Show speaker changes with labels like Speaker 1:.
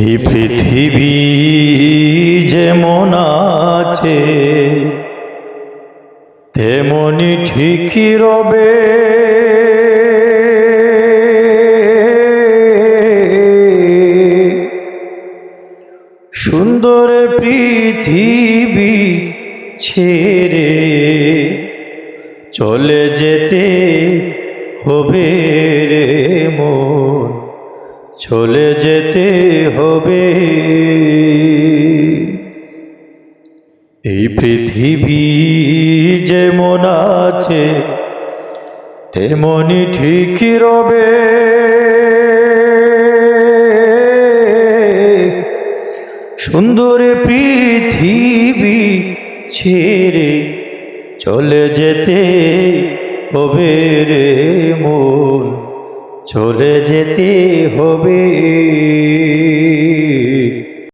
Speaker 1: এই পৃথিবী যেমন আছে, তেমনি ঠিকই রবে। সুন্দর পৃথিবী ছেড়ে চলে যেতে হবে রে মন। চলে যেতে হবে। এই পৃথিবী যেমন আছে, তেমনি ঠিকই রবে। সুন্দর পৃথিবী ছেড়ে চলে যেতে হবে রে মন। চলে যেতে হবে।